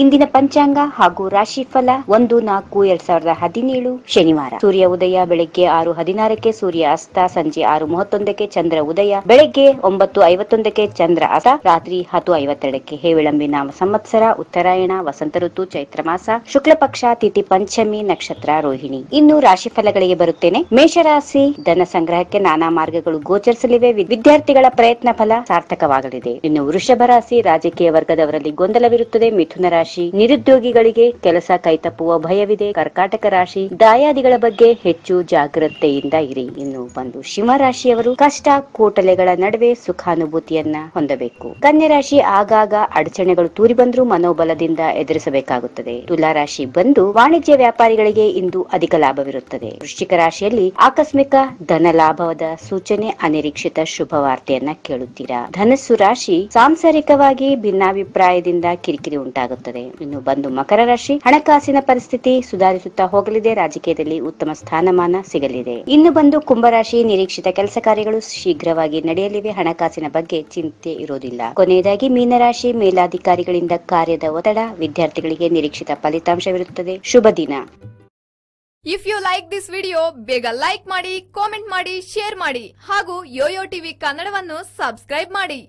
ಇಂದಿನ ಪಂಚಾಂಗ ಹಾಗೂ ರಾಶಿಫಲ ಒಂದು ನಾಲ್ಕು ಎರಡ್ ಸಾವಿರದ ಹದಿನೇಳು ಶನಿವಾರ. ಸೂರ್ಯ ಉದಯ ಬೆಳಗ್ಗೆ ಆರು ಹದಿನಾರಕ್ಕೆ ಸೂರ್ಯ ಅಸ್ತ, ಸಂಜೆ ಆರು ಮೂವತ್ತೊಂದಕ್ಕೆ ಚಂದ್ರ ಉದಯ, ಬೆಳಗ್ಗೆ ಒಂಬತ್ತು ಐವತ್ತೊಂದಕ್ಕೆ ಚಂದ್ರ ಅಸ ರಾತ್ರಿ ಹತ್ತು ಐವತ್ತೆರಡಕ್ಕೆ ಹೇವಿಳಂಬಿ ನಾಮ ಸಂವತ್ಸರ, ಉತ್ತರಾಯಣ, ವಸಂತ ಋತು, ಚೈತ್ರ ಮಾಸ, ಶುಕ್ಲ ಪಕ್ಷ, ತಿಥಿ ಪಂಚಮಿ, ನಕ್ಷತ್ರ ರೋಹಿಣಿ. ಇನ್ನು ರಾಶಿಫಲಗಳಿಗೆ ಬರುತ್ತೇನೆ. ಮೇಷರಾಶಿ ಧನ ಸಂಗ್ರಹಕ್ಕೆ ನಾನಾ ಮಾರ್ಗಗಳು ಗೋಚರಿಸಲಿವೆ. ವಿದ್ಯಾರ್ಥಿಗಳ ಪ್ರಯತ್ನ ಫಲ ಸಾರ್ಥಕವಾಗಲಿದೆ. ಇನ್ನು ವೃಷಭ ರಾಶಿ ರಾಜಕೀಯ ವರ್ಗದವರಲ್ಲಿ ಗೊಂದಲವಿರುತ್ತದೆ. ಮಿಥುನ ರಾಶಿ ನಿರುದ್ಯೋಗಿಗಳಿಗೆ ಕೆಲಸ ಕೈತಪ್ಪುವ ಭಯವಿದೆ. ಕರ್ಕಾಟಕ ರಾಶಿ, ದಾಯಾದಿಗಳ ಬಗ್ಗೆ ಹೆಚ್ಚು ಜಾಗ್ರತೆಯಿಂದ ಇರಿ. ಇನ್ನು ಬಂದು ಸಿಂಹ ರಾಶಿಯವರು ಕಷ್ಟ, ಕೂಟಲೆಗಳ ನಡುವೆ ಸುಖಾನುಭೂತಿಯನ್ನ ಹೊಂದಬೇಕು. ಕನ್ಯಾ ರಾಶಿ ಆಗಾಗ ಅಡಚಣೆಗಳು ತೂರಿ ಬಂದರೂ ಮನೋಬಲದಿಂದ ಎದುರಿಸಬೇಕಾಗುತ್ತದೆ. ತುಲಾ ರಾಶಿ ಬಂದು ವಾಣಿಜ್ಯ ವ್ಯಾಪಾರಿಗಳಿಗೆ ಇಂದು ಅಧಿಕ ಲಾಭವಿರುತ್ತದೆ. ವೃಶ್ಚಿಕ ರಾಶಿಯಲ್ಲಿ ಆಕಸ್ಮಿಕ ಧನ ಲಾಭದ ಸೂಚನೆ, ಅನಿರೀಕ್ಷಿತ ಶುಭ ವಾರ್ತೆಯನ್ನ ಕೇಳುತ್ತೀರಾ? ಧನಸ್ಸು ರಾಶಿ ಸಾಂಸಾರಿಕವಾಗಿ ಭಿನ್ನಾಭಿಪ್ರಾಯದಿಂದ ಕಿರಿಕಿರಿ ಉಂಟಾಗುತ್ತದೆ. ಇನ್ನು ಬಂದು ಮಕರ ರಾಶಿ, ಹಣಕಾಸಿನ ಪರಿಸ್ಥಿತಿ ಸುಧಾರಿಸುತ್ತಾ ಹೋಗಲಿದೆ. ರಾಜಕೀಯದಲ್ಲಿ ಉತ್ತಮ ಸ್ಥಾನಮಾನ ಸಿಗಲಿದೆ. ಇನ್ನು ಬಂದು ಕುಂಭರಾಶಿ ನಿರೀಕ್ಷಿತ ಕೆಲಸ ಕಾರ್ಯಗಳು ಶೀಘ್ರವಾಗಿ ನಡೆಯಲಿವೆ. ಹಣಕಾಸಿನ ಬಗ್ಗೆ ಚಿಂತೆ ಇರೋದಿಲ್ಲ ಕೊನೆಯದಾಗಿ ಮೀನರಾಶಿ ಮೇಲಾಧಿಕಾರಿಗಳಿಂದ ಕಾರ್ಯದ ಒತ್ತಡ, ವಿದ್ಯಾರ್ಥಿಗಳಿಗೆ ನಿರೀಕ್ಷಿತ ಫಲಿತಾಂಶವಿರುತ್ತದೆ. ಶುಭ ದಿನ. If you like this video ಬೇಗ ಲೈಕ್ ಮಾಡಿ ಕಾಮೆಂಟ್ ಮಾಡಿ ಶೇರ್ ಮಾಡಿ ಹಾಗೂ ಯೋಯೋ ಟಿವಿ ಕನ್ನಡವನ್ನು ಸಬ್ಸ್ಕ್ರೈಬ್ ಮಾಡಿ.